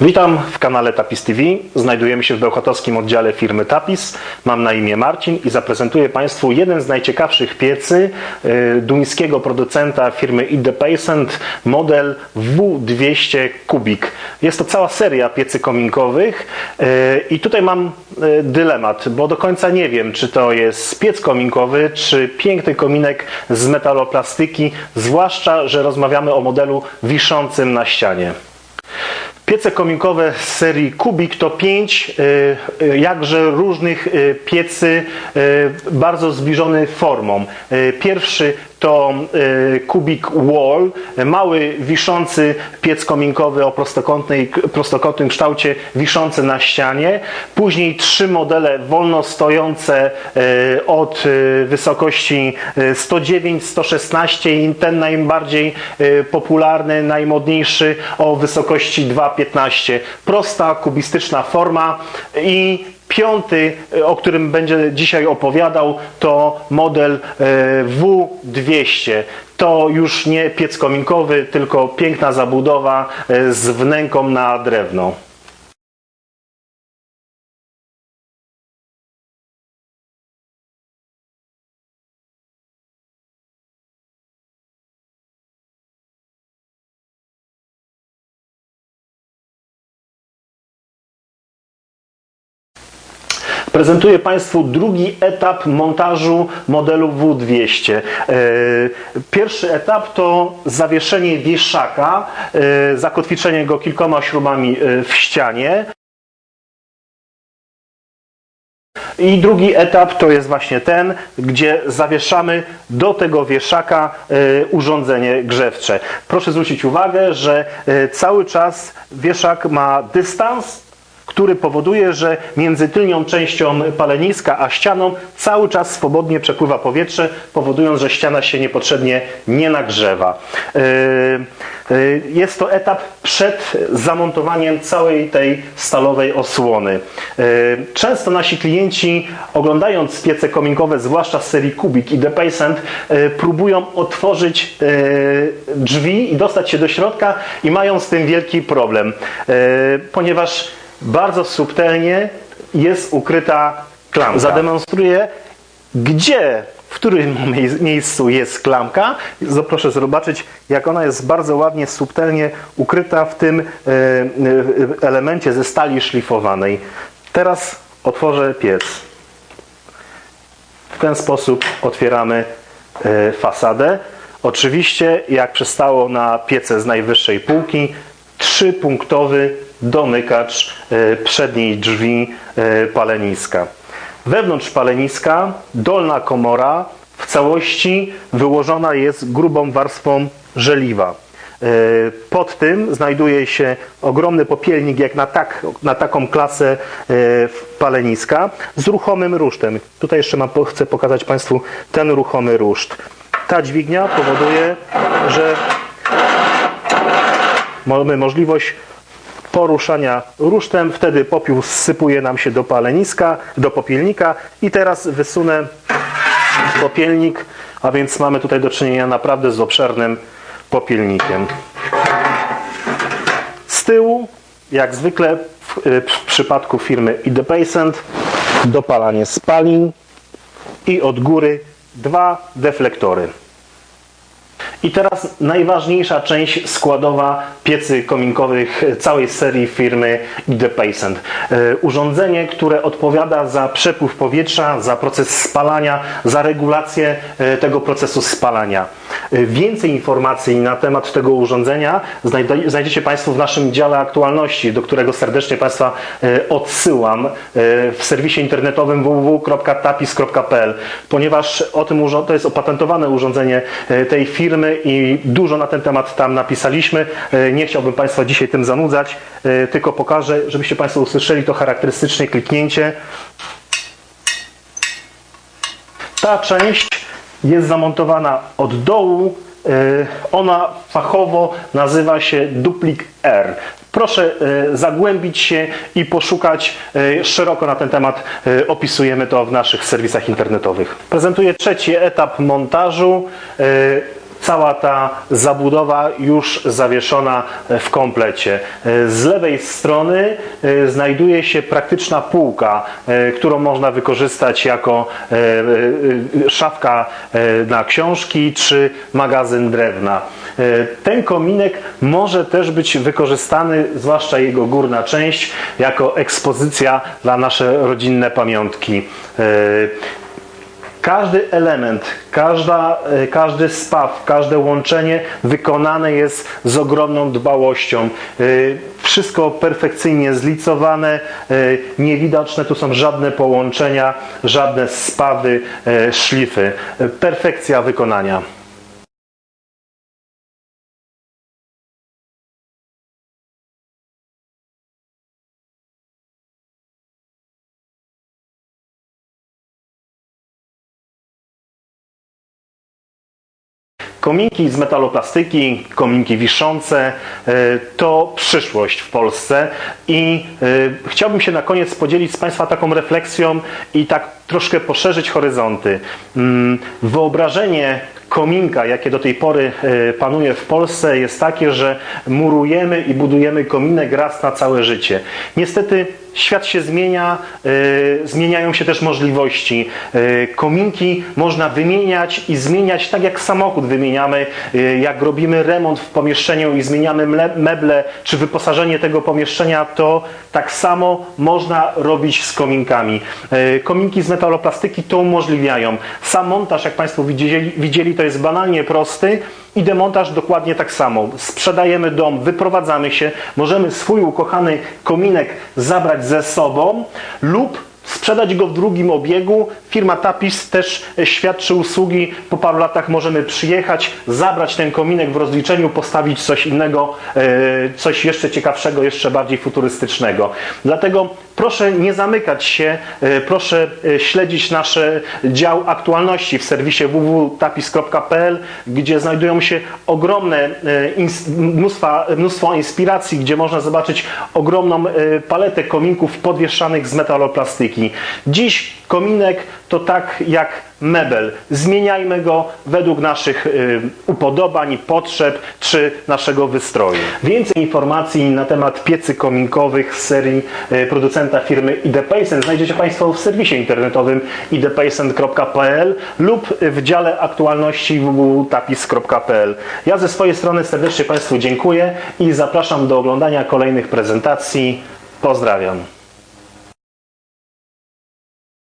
Witam w kanale Tapis TV. Znajdujemy się w bełchatowskim oddziale firmy Tapis. Mam na imię Marcin i zaprezentuję Państwu jeden z najciekawszych piecy y, duńskiego producenta firmy Independent model W200 Kubik. Jest to cała seria piecy kominkowych y, i tutaj mam y, dylemat, bo do końca nie wiem, czy to jest piec kominkowy, czy piękny kominek z metaloplastyki, zwłaszcza, że rozmawiamy o modelu wiszącym na ścianie. Piece kominkowe z serii Kubik to pięć y, y, jakże różnych y, piecy bardzo zbliżonych formą. Pierwszy to Kubik Wall, mały wiszący piec kominkowy o prostokątnym kształcie, wiszący na ścianie. Później trzy modele wolno stojące od wysokości 109-116 i ten najbardziej popularny, najmodniejszy o wysokości 2,15. Prosta, kubistyczna forma i Piąty, o którym będę dzisiaj opowiadał, to model W200. To już nie piec kominkowy, tylko piękna zabudowa z wnęką na drewno. Prezentuję Państwu drugi etap montażu modelu W200. E, pierwszy etap to zawieszenie wieszaka, e, zakotwiczenie go kilkoma śrubami e, w ścianie. I drugi etap to jest właśnie ten, gdzie zawieszamy do tego wieszaka urządzenie grzewcze. Proszę zwrócić uwagę, że cały czas wieszak ma dystans który powoduje, że między tylnią częścią paleniska a ścianą cały czas swobodnie przepływa powietrze, powodując, że ściana się niepotrzebnie nie nagrzewa. E, e, jest to etap przed zamontowaniem całej tej stalowej osłony. E, często nasi klienci, oglądając piece kominkowe, zwłaszcza z serii Kubik i Depaycent, próbują otworzyć drzwi i dostać się do środka i mają z tym wielki problem, ponieważ bardzo subtelnie jest ukryta klamka. Zademonstruję, gdzie, w którym miejscu jest klamka. Proszę zobaczyć, jak ona jest bardzo ładnie, subtelnie ukryta w tym e, e, elemencie ze stali szlifowanej. Teraz otworzę piec. W ten sposób otwieramy e, fasadę. Oczywiście, jak przystało na piece z najwyższej półki, trzypunktowy domykacz e, przedniej drzwi e, paleniska. Wewnątrz paleniska dolna komora w całości wyłożona jest grubą warstwą żeliwa. E, pod tym znajduje się ogromny popielnik, jak na, tak, na taką klasę paleniska, z ruchomym rusztem. Tutaj jeszcze mam, chcę pokazać Państwu ten ruchomy ruszt. Ta dźwignia powoduje, że mamy możliwość poruszania rusztem, wtedy popiół zsypuje nam się do paleniska, do popielnika i teraz wysunę popielnik, a więc mamy tutaj do czynienia naprawdę z obszernym popielnikiem. Z tyłu, jak zwykle w, w przypadku firmy Idepacent, dopalanie spalin i od góry dwa deflektory. I teraz najważniejsza część składowa piecy kominkowych całej serii firmy Independent. Urządzenie, które odpowiada za przepływ powietrza, za proces spalania, za regulację e, tego procesu spalania. E, więcej informacji na temat tego urządzenia znajdziecie Państwo w naszym dziale aktualności, do którego serdecznie Państwa e, odsyłam w serwisie internetowym www.tapis.pl, ponieważ o tym to jest opatentowane urządzenie tej firmy i dużo na ten temat tam napisaliśmy. E, nie chciałbym Państwa dzisiaj tym zanudzać, e, tylko pokażę, żebyście Państwo usłyszeli to charakterystyczne kliknięcie. Ta część jest zamontowana od dołu. E, ona fachowo nazywa się Duplik R. Proszę zagłębić się i poszukać szeroko na ten temat. Opisujemy to w naszych serwisach internetowych. Prezentuję trzeci etap montażu cała ta zabudowa już zawieszona w komplecie. Z lewej strony e, znajduje się praktyczna półka, e, którą można wykorzystać jako e, e, szafka e, na książki czy magazyn drewna. E, Ten kominek może też być wykorzystany, zwłaszcza jego górna część, jako ekspozycja dla nasze rodzinne pamiątki. Każdy element, każda, e, każdy spaw, każde łączenie wykonane jest z ogromną dbałością. E, Wszystko perfekcyjnie zlicowane, e, niewidoczne tu są żadne połączenia, żadne spawy, szlify. Perfekcja wykonania. Kominki z metaloplastyki, kominki wiszące e, to przyszłość w Polsce. I e, chciałbym się na koniec podzielić z Państwa taką refleksją i tak troszkę poszerzyć horyzonty. Mm, Wyobrażenie kominka, jakie do tej pory e, panuje w Polsce, jest takie, że murujemy i budujemy kominek raz na całe życie. Niestety świat się zmienia, e, zmieniają się też możliwości. E, Kominki można wymieniać i zmieniać tak jak samochód wymieniamy, jak robimy remont w pomieszczeniu i zmieniamy meble czy wyposażenie tego pomieszczenia, to tak samo można robić z kominkami. Kominki z metaloplastyki to umożliwiają. Sam montaż, jak Państwo widzieli, widzieli to jest banalnie prosty i demontaż dokładnie tak samo. Sprzedajemy dom, wyprowadzamy się, możemy swój ukochany kominek zabrać ze sobą lub sprzedać go w drugim obiegu. Firma Tapis też e, świadczy usługi. Po paru latach możemy przyjechać, zabrać ten kominek w rozliczeniu, postawić coś innego, e, coś jeszcze ciekawszego, jeszcze bardziej futurystycznego. Dlatego proszę nie zamykać się, e, proszę śledzić nasz dział aktualności w serwisie www.tapis.pl, gdzie znajdują się ogromne mnóstwa, mnóstwo inspiracji, gdzie można zobaczyć ogromną paletę kominków podwieszanych z metaloplastyki. Dziś kominek to tak jak mebel. Zmieniajmy go według naszych y, upodobań, potrzeb czy naszego wystroju. Więcej informacji na temat piecy kominkowych z serii y, producenta firmy IDPaysen znajdziecie Państwo w serwisie internetowym idpaysen.pl lub w dziale aktualności www.tapis.pl. Ja ze swojej strony serdecznie Państwu dziękuję i zapraszam do oglądania kolejnych prezentacji. Pozdrawiam.